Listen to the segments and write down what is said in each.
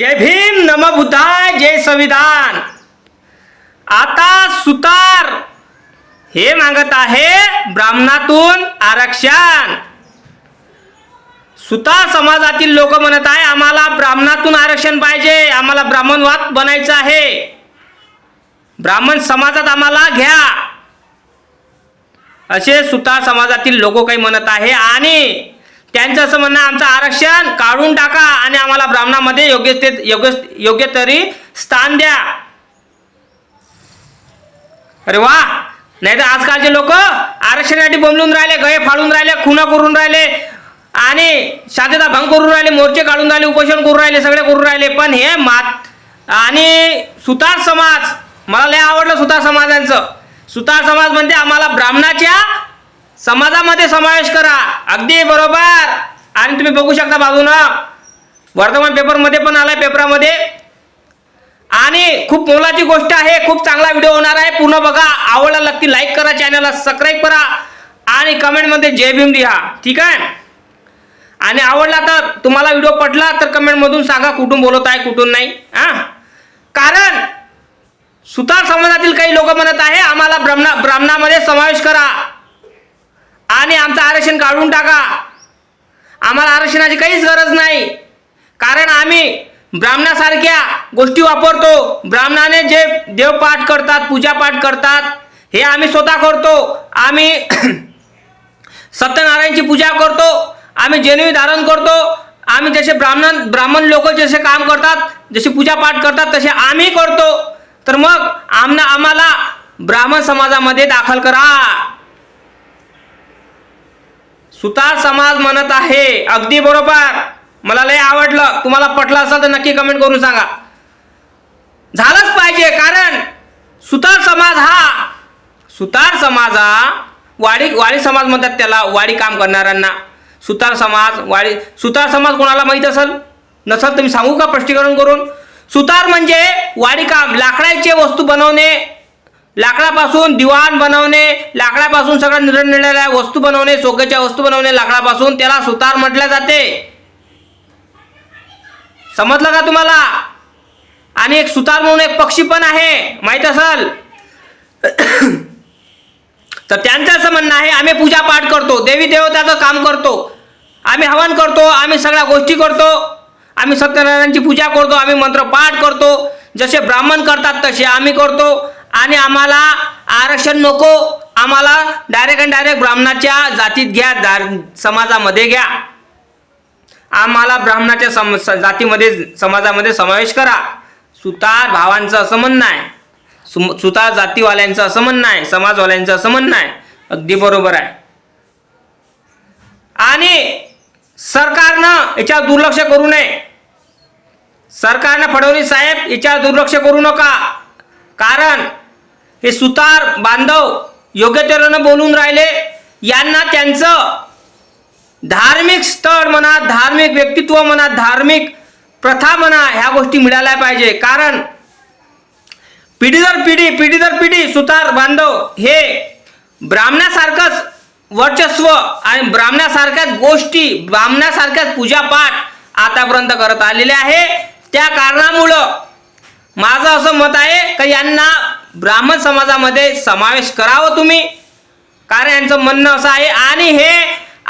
जय भीम नम बुद्धाय जय संविधान. आता सुतार हे मागत आहे ब्राह्मणातून आरक्षण. सुतार समाजातील लोक म्हणत आहे आम्हाला ब्राह्मणातून आरक्षण पाहिजे आम्हाला ब्राह्मणवाद बनायचं आहे. ब्राह्मण समाजात आम्हाला घ्या. असे सुतार समाजातील लोक काही म्हणत आहे आणि त्यांचं असं म्हणणं आमचं आरक्षण काढून टाका आणि आम्हाला ब्राह्मणामध्ये योग्य ते योग्य योग्य तरी स्थान द्या. अरे वा! नाही तर आजकालचे लोक आरक्षणासाठी बोंबलून राहिले गळे फाडून राहिले खुना करून राहिले आणि शांतता भंग करून राहिले मोर्चे काढून राहिले उपोषण करून राहिले सगळे करून राहिले. पण हे मात आणि सुतार समाज मला लय आवडलं सुतार समाजांचं. सुतार समाज म्हणते आम्हाला ब्राह्मणाच्या समाजामध्ये समावेश करा. अगदी बरोबर. आणि तुम्ही बघू शकता बाजूनं. वर्तमान पेपरमध्ये पण आलाय पेपरामध्ये. आणि खूप मोलाची गोष्ट आहे खूप चांगला व्हिडिओ होणार आहे. पूर्ण बघा. आवडला नक्की लाईक करा चॅनलला सबस्क्राईब करा. आणि कमेंटमध्ये जय भीम लिहा. ठीक आहे? आणि आवडला तर तुम्हाला व्हिडिओ पटला तर कमेंटमधून सांगा कुठून बोलत आहे कुठून नाही. हां? कारण सुतार समाजातील काही लोक म्हणत आहे आम्हाला ब्राह्मणा ब्राह्मणामध्ये समावेश करा. आणि आमचं आरक्षण काढून टाका. आम्हाला आरक्षणाची काहीच गरज नाही. कारण आम्ही ब्राह्मणासारख्या गोष्टी वापरतो. ब्राह्मणाने जे देवपाठ करतात पूजापाठ करतात हे आम्ही स्वतः करतो. आम्ही सत्यनारायणची पूजा करतो. आम्ही जेनवी धारण करतो. आम्ही जसे ब्राह्मण ब्राह्मण लोक जसे काम करतात जसे पूजापाठ करतात तसे आम्ही करतो. तर मग आमना आम्हाला ब्राह्मण समाजामध्ये दाखल करा. सुतार समाज म्हणत आहे. अगदी बरोबर. मला लय आवडलं. तुम्हाला पटलं असेल तर नक्की कमेंट करून सांगा. झालंच पाहिजे कारण सुतार समाज हा सुतार समाज हा वाडी वाडी समाज म्हणतात त्याला वाडी काम करणाऱ्यांना. सुतार समाज वाडी सुतार समाज कोणाला माहीत असेल? नसेल तर मी सांगू का स्पष्टीकरण करून? सुतार म्हणजे वाडी काम लाकडाचे वस्तू बनवणे लाकडापासून दिवाण बनवणे लाकडापासून सगळ्या निरनिराळ्या वस्तू बनवणे सोग्याच्या वस्तू बनवणे लाकडापासून त्याला सुतार म्हटले जाते. समजलं का तुम्हाला? आणि एक सुतार म्हणून एक पक्षी पण आहे माहीत असल? तर त्यांचं असं म्हणणं आहे आम्ही पूजा पाठ करतो देवी देवताचं काम करतो आम्ही हवन करतो आम्ही सगळ्या गोष्टी करतो आम्ही सत्यनारायणची पूजा करतो आम्ही मंत्र पाठ करतो जसे ब्राह्मण करतात तसे आम्ही करतो आणि आम्हाला आरक्षण नको. आम्हाला डायरेक्ट अँड डायरेक्ट ब्राह्मणाच्या जातीत घ्या समाजामध्ये घ्या. आम्हाला ब्राह्मणाच्या सम जातीमध्ये समाजामध्ये समावेश करा. सुतार भावांचं असं म्हणणं आहे. सुतार जातीवाल्यांचं असं म्हणणं आहे. समाजवाल्यांचं असं म्हणणं आहे. अगदी बरोबर आहे. आणि सरकारनं याच्यावर दुर्लक्ष करू नये. सरकारनं फडणवीस साहेब याच्यावर दुर्लक्ष करू नका. कारण हे सुतार बांधव योग्य तऱ्हेनं बोलून राहिले. यांना त्यांचं धार्मिक स्थळ म्हणा धार्मिक व्यक्तित्व म्हणा धार्मिक प्रथा म्हणा ह्या गोष्टी मिळाल्या पाहिजे. कारण पिढी दर पिढी पिढी दर पिढी सुतार बांधव हे ब्राह्मणासारखंच वर्चस्व आणि ब्राह्मणासारख्याच गोष्टी ब्राह्मणासारख्याच पूजापाठ आतापर्यंत करत आलेले आहे. त्या कारणामुळं माझं असं मत आहे का यांना ब्राह्मण समाजामध्ये समावेश करावं तुम्ही. कारण यांचं म्हणणं असं आहे आणि हे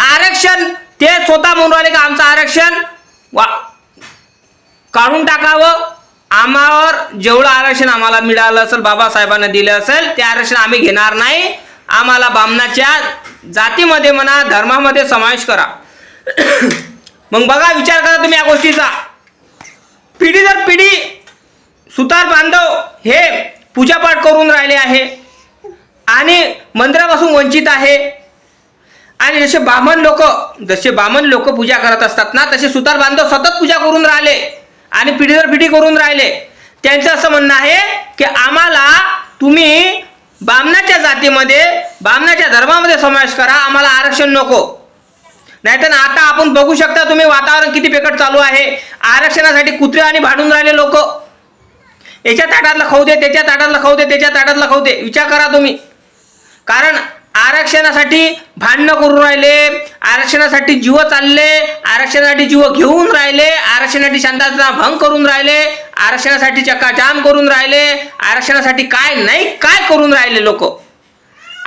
आरक्षण ते स्वतः म्हणून राहिले का आमचं आरक्षण? वा काढून टाकावं. आम्हावर जेवढं आरक्षण आम्हाला मिळालं असेल बाबासाहेबांना दिलं असेल ते आरक्षण आम्ही घेणार नाही. आम्हाला बामणाच्या जातीमध्ये म्हणा धर्मामध्ये समावेश करा. मग बघा विचार करा तुम्ही या गोष्टीचा. पिढी दर पिढी सुतार बांधव हे पूजापाठ करून राहिले आहे. आणि मंदिरापासून वंचित आहे. आणि जसे बामण लोक जसे बामण लोक पूजा करत असतात ना तसे सुतार बांधव सतत पूजा करून राहिले. आणि पिढी दर पिढी करून राहिले. त्यांचं असं म्हणणं आहे की आम्हाला तुम्ही बामणाच्या जातीमध्ये बामणाच्या धर्मामध्ये समावेश करा आम्हाला आरक्षण नको. नाहीतर आता आपण बघू शकता तुम्ही वातावरण किती पेकट चालू आहे. आरक्षणासाठी कुत्रे आणि भांडून राहिले लोक. याच्या ताटातलं खाऊ दे त्याच्या ताटातलं खाऊ दे त्याच्या ताटातलं खाऊ दे. विचार करा तुम्ही. कारण आरक्षणासाठी भांडणं करून राहिले आरक्षणासाठी जीव चालले आरक्षणासाठी जीव घेऊन राहिले आरक्षणासाठी शांतता भंग करून राहिले आरक्षणासाठी चक्काजाम करून राहिले आरक्षणासाठी काय नाही काय करून राहिले लोक?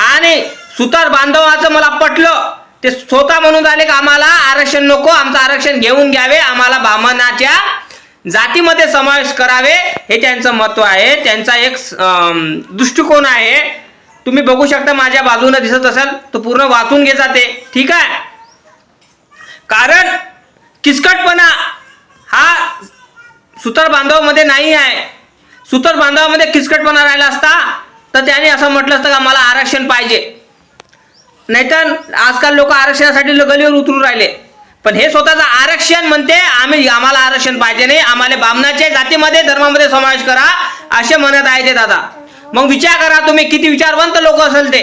आणि सुतार बांधवाचं मला पटलं ते स्वतः म्हणून झाले की आम्हाला आरक्षण नको आमचं आरक्षण घेऊन घ्यावे आम्हाला ब्राह्मणाच्या जातीमध्ये समावेश करावे हे त्यांचं महत्त्व आहे. त्यांचा एक दृष्टिकोन आहे. तुम्ही बघू शकता माझ्या बाजूने दिसत असेल तो पूर्ण वाचून घे जाते. ठीक आहे? कारण किचकटपणा हा सुतर बांधवामध्ये नाही आहे. सुतर बांधवामध्ये किचकटपणा राहिला असता तर त्याने असं म्हटलं असतं का मला आरक्षण पाहिजे. नाहीतर आजकाल लोक आरक्षणासाठी गलीवर उतरून राहिले. पण हे स्वतःचं आरक्षण म्हणते आम्ही आम्हाला आरक्षण पाहिजे नाही आम्हाला बामणाच्या जातीमध्ये धर्मामध्ये समावेश करा असे म्हणत आहे ते दादा. मग विचार करा तुम्ही किती विचारवंत लोक असेल ते.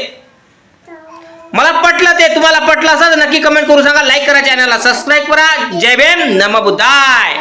मला पटलं ते तुम्हाला पटलं असं नक्की कमेंट करू सांगा लाईक करा चॅनलला सबस्क्राईब करा. जय भीम नम बुद्धाय.